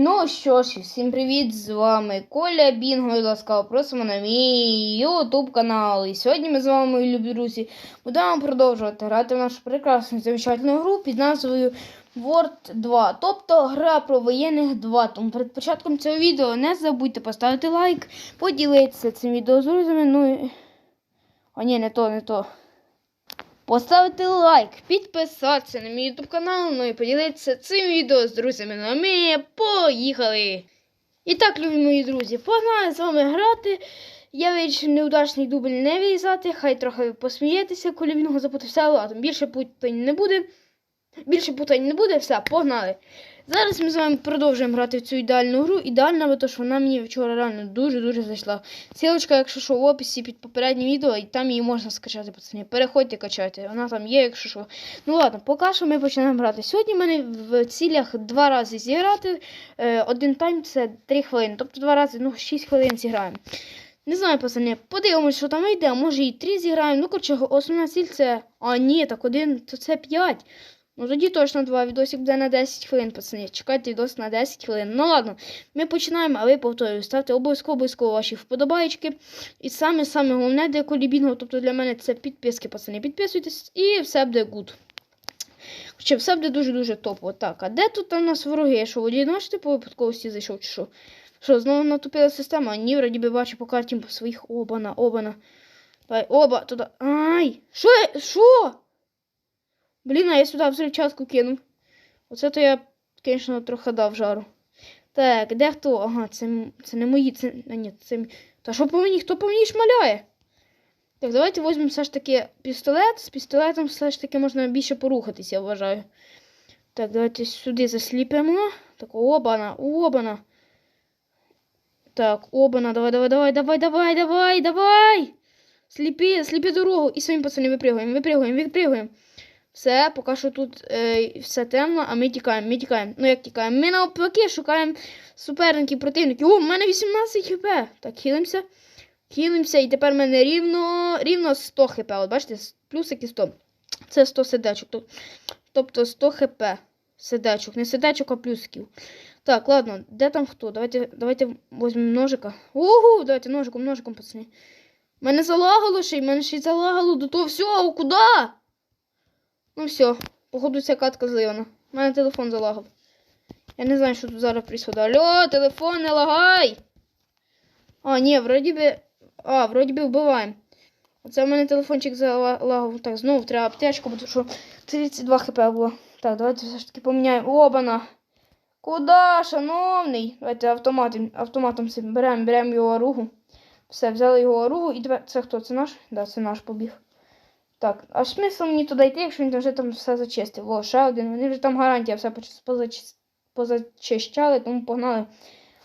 Ну що ж, всім привіт! З вами Коля Бінго і ласкаво просимо на мій YouTube канал. І сьогодні ми з вами, мої любі друзі, будемо продовжувати грати в нашу прекрасну замечательну гру під назвою World 2. Тобто гра про воєнних 2. Тому перед початком цього відео не забудьте поставити лайк, поділитися цим відео з друзями. Ну і. О, ні, не то, не то. Поставити лайк, підписатися на мій YouTube канал, ну і поділитися цим відео з друзями. Ну а ми поїхали! І так, любі мої друзі, погнали з вами грати. Я вирішив неудачний дубль не вирізати, хай трохи посмієтеся, коли він його запутався, ладно, більше путань не буде. Більше путань не буде, все, погнали. Зараз ми з вами продовжуємо грати в цю ідеальну гру. Ідеальна, бо то, що вона мені вчора реально дуже-дуже зайшла. Сілочка, якщо що, в описі під попереднім відео, і там її можна скачати, пацані. Переходьте, качайте. Вона там є, якщо що. Ну ладно, поки що ми починаємо грати. Сьогодні в мене в цілях два рази зіграти. Е, один тайм це 3 хвилини. Тобто два рази, ну, 6 хвилин зіграємо. Не знаю, пацани, подивимось, що там вийде, а може і 3 зіграємо. Ну, коротше, основна ціль це. А, ні, так один, то це 5. Ну тоді точно два. Відосик буде на 10 хвилин, пацани. Чекайте відос на 10 хвилин. Ну ладно, ми починаємо, а ви повторюю, ставте обов'язково обов'язково ваші вподобайки. І саме саме головне для колібінгу, тобто для мене це підписки, пацани. Підписуйтесь і все буде гуд. Хоча все буде дуже-дуже топово. Так, а де тут у нас вороги? Що водій наш по випадковості зайшов чи що? Що, знову натупила система? Ні, вроді би бачу по карті своїх обана, обана. Оба, туди. Ай! Що? Що? Блін, а я сюди взривчатку кинув. Оце то я, звісно, трохи дав жару. Так, де хто? Ага, це, це не мої, це. А ні, це. Та що по мені? Хто по мені шмаляє? Так, давайте візьмемо все ж таки пістолет. З пістолетом все ж таки можна більше порухатись, я вважаю. Так, давайте сюди засліпимо. Так, обана, обана. Так, обана, давай, давай, давай, давай, давай, давай, давай. Сліпі, сліпі дорогу. І своїм пацанам випригуємо, випригуємо, випригуємо. Все, поки що тут е, все темно, а ми тікаємо, ми тікаємо. Ну як тікаємо? Ми навпаки шукаємо суперників, противників. О, в мене 18 хп. Так, хілимося. Хілимося, і тепер в мене рівно, рівно 100 хп. От бачите, плюсики 100. Це 100 сердечок. Тоб- Тобто 100 хп. Сердечок. Не сердечок, а плюсиків. Так, ладно, де там хто? Давайте, давайте візьмемо ножика. Ого, давайте ножиком, ножиком, пацани. Мене залагало ще й мене ще й залагало до того всього. Куди? Ну все, походу ця катка зливана. У мене телефон залагав. Я не знаю, що тут зараз присуде. Алло, телефон не лагай! А, ні, вроді би. А, вроді би вбиваємо. Оце в мене телефончик залагав. Так, знову треба аптечку, бо що 32 хп було. Так, давайте все ж таки поміняємо. Обана! Куда, шановний? Давайте автоматом, автоматом беремо, беремо його оругу. Все, взяли його оругу і тепер. Це хто? Це наш? Да, це наш побіг. Так, а смисл мені туди йти, якщо він вже там все зачистив. О, ще один. Вони вже там гарантія все позачищали, тому погнали.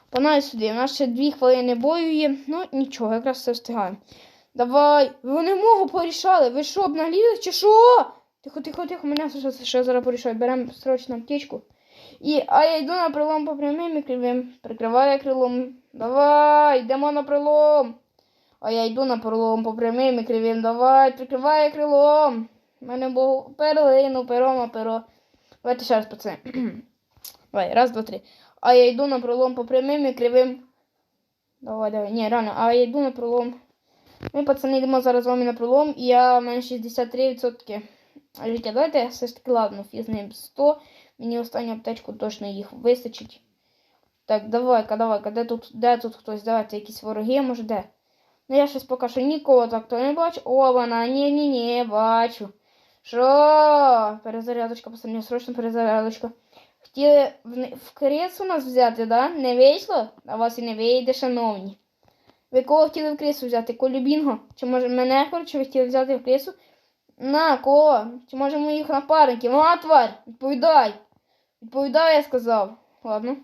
Погнали сюди. У нас ще дві хвилини бою є. Ну, нічого, якраз все встигаємо. Давай. Вони мого порішали. Ви що, обнагліли чи що? Тихо, тихо, тихо, мене ще, ще зараз порішають. Беремо срочно аптечку. І, а я йду на прилом по прямим і кривим. Прикриваю крилом. Давай, йдемо на прилом. А я йду на пролом по прямим і кривим. Давай, прикривай крилом. У мене було перлину, пером, а перо. Давайте ще раз, пацани. Давай, раз, два, три. А я йду на пролом по прямим і кривим. Давай, давай. Ні, реально, а я йду на пролом. Ми, пацани, йдемо зараз з вами на пролом, і я в мене 63% життя. Давайте все ж таки, ладно, фіз з ним 100. Мені останню аптечку точно їх вистачить. Так, давай-ка, давай-ка, де тут, де тут хтось? Давайте якісь вороги, може де? Ну я щось поки що нікого так то не бачу. О, вона, ні, ні, ні, бачу. Що? Перезарядочка, пацани, срочно перезарядочка. Хотіли в, в кресу нас взяти, да? Не вийшло? А вас і не вийде, шановні. Ви кого хотіли в кресу взяти? Колю Бінго? Чи може мене, коротше, ви хотіли взяти в кресу? На, кого? Чи може моїх напарників? А, тварь, відповідай. Відповідай, я сказав. Ладно.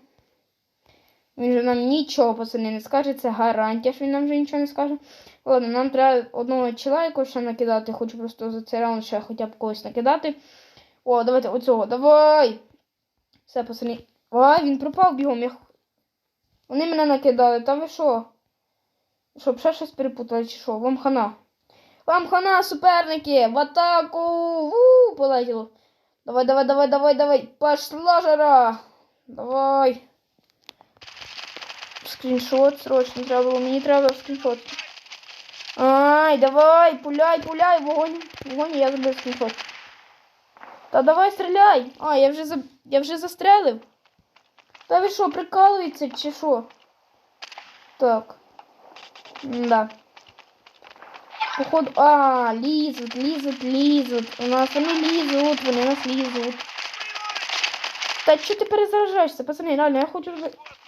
Він же нам нічого, пацани, не скаже. Це гарантія, що він нам вже нічого не скаже. Ладно, нам треба одного чоловіка ще накидати. Хочу просто за цей раунд ще хоча б когось накидати. О, давайте оцього. Давай! Все, пацани. Ай, він пропав бігом. Я... Вони мене накидали. Та ви що? Щоб ще щось перепутали, чи що? Вам хана. Вам хана, суперники! В атаку! Ву, полетіло. Давай, давай, давай, давай, давай. Пошла жара. Давай. Скріншот срочно треба було. Мені треба скріншот. Ай, давай, пуляй, пуляй, вогонь. Вогонь, я зробив скріншот. Та давай стріляй. А, я вже за... я вже застрелив. Та ви що, прикалується чи що? Так. Да. Походу. А, лізуть, лізуть, лізуть. У нас вони лізуть, вони нас лізуть. Та що ти перезаражаєшся, пацани, реально, я хочу.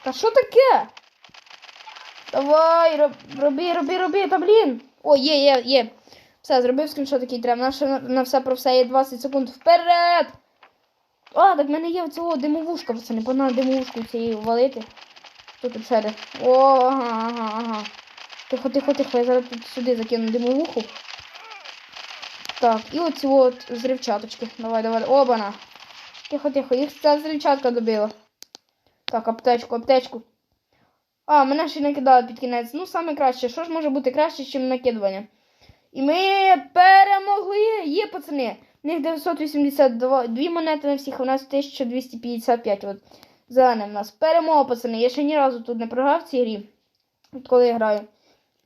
Та що таке? Давай, роб, роби, роби, роби, та блін. О, є, є, є. Все, зробив скріншот, який треба. На, на, на все про все є 20 секунд вперед. А, так в мене є оцього димовушка, пацани, погнали димовушку цієї валити. Тут де? О, ага, ага, ага. Тихо, тихо, тихо, я зараз тут сюди закину димовуху. Так, і оці от зривчаточки. Давай, давай. Обана. Тихо, тихо, їх ця зривчатка добила. Так, аптечку, аптечку. А, мене ще накидали під кінець. Ну, саме краще. Що ж може бути краще, ніж накидування? І ми перемогли! Є, пацани! В них 982 дві монети на всіх, а у нас 1255. От. Зелене в нас. Перемога, пацани. Я ще ні разу тут не програв в цій грі. Відколи я граю.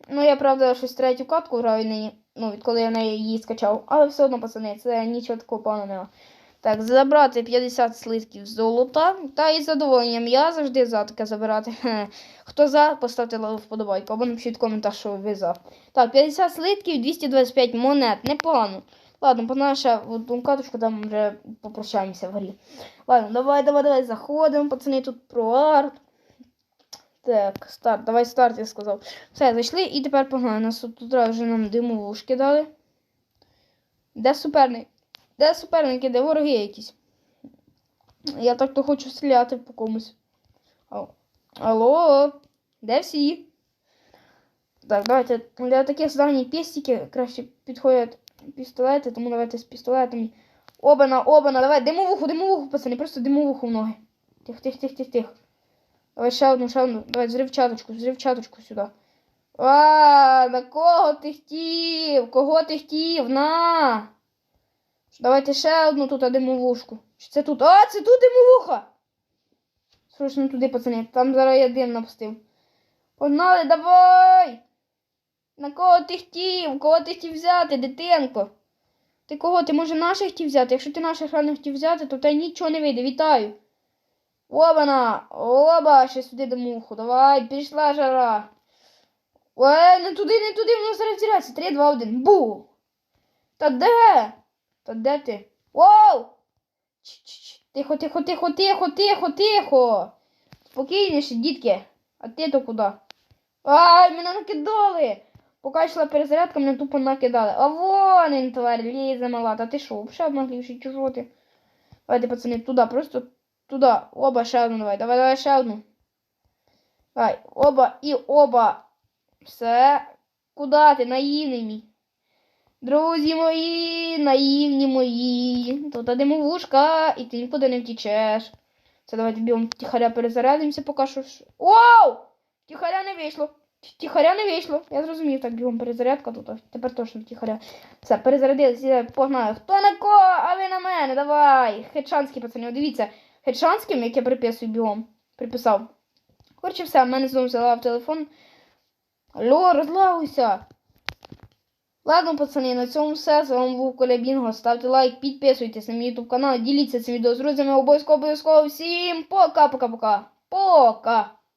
Ну, я, правда, щось третю катку граю нині. Ну, відколи я неї її скачав. Але все одно, пацани, це нічого такого поганого. Так, забрати 50 слитків золота. Та із задоволенням я завжди за таке забирати. Хто за, поставте вподобайку або напишіть коментар, що ви за. Так, 50 слитків, 225 монет. Непогано. Ладно, ще в одну каточку, там вже попрощаємося в грі. Ладно, давай, давай, давай, заходимо, пацани, тут про арт. Так, старт, давай старт, я сказав. Все, зайшли і тепер погнали. Нас тут, тут вже нам димовушки дали. Де суперник? Де суперники, де вороги якісь? Я так то хочу стріляти по комусь. Алло, де всі? Так, давайте для таких завдань пестики краще підходять пістолети, тому давайте з пістолетами. Обана, обана, давай, димовуху, димовуху, пацани, просто димовуху в ноги. Тих, тих, тих, тих, тих. Давай ще одну, ще одну. Давай, зривчаточку, зривчаточку сюди. А, на кого ти хотів? Кого ти хотів? На! Давайте ще одну тут димовушку. Це тут? А, це тут димовуха! Срочно туди, пацани. Там зараз я дим напустив. Погнали, давай! На кого ти хотів? Кого ти хотів взяти, дитинко? Ти кого? Ти може наших хотів взяти? Якщо ти наших не хотів взяти, то в тебе нічого не вийде. Вітаю! Обана! Оба! Ще сюди димуху. Давай, пішла жара. Ой, не туди, не туди, воно зараз тіряться. 3, 2, 1. Бу! Та де? Та де ти? Воу! Тихо, тихо, тихо, тихо, тихо, тихо. Спокійніше, дітки. А ти то куди? Ай, мене накидали. Поки йшла перезарядка, мене тупо накидали. А вон він, тварь, лізе мала. Та ти що, взагалі обнаглівший, чи що ти? Давайте, пацани, туди, просто туди. Оба, ще одну давай. Давай, давай, ще одну. Давай, оба і оба. Все. Куди ти, наївний мій? Друзі мої, наївні мої. Тут димовушка, і ти нікуди не втічеш. Це давайте бігом тихаря перезарядимося, поки що. Вау! Тихаря не вийшло. Тихаря не вийшло. Я зрозумів, так бігом перезарядка тут. Тепер точно тихаря. Все, перезарядилися, погнали. Хто на кого? А ви на мене, давай. Хетшанські пацани, дивіться. Хетшанським, як я приписую бігом. Приписав. Коротше, все, в мене знову взяла в телефон. Алло, розлагуйся. Ладно, пацани, на цьому все. З вами був Коля Бінго. Ставте лайк, підписуйтесь на мій ютуб канал, діліться цим відео з друзями. Обов'язково обов'язково всім пока-пока-пока. Пока!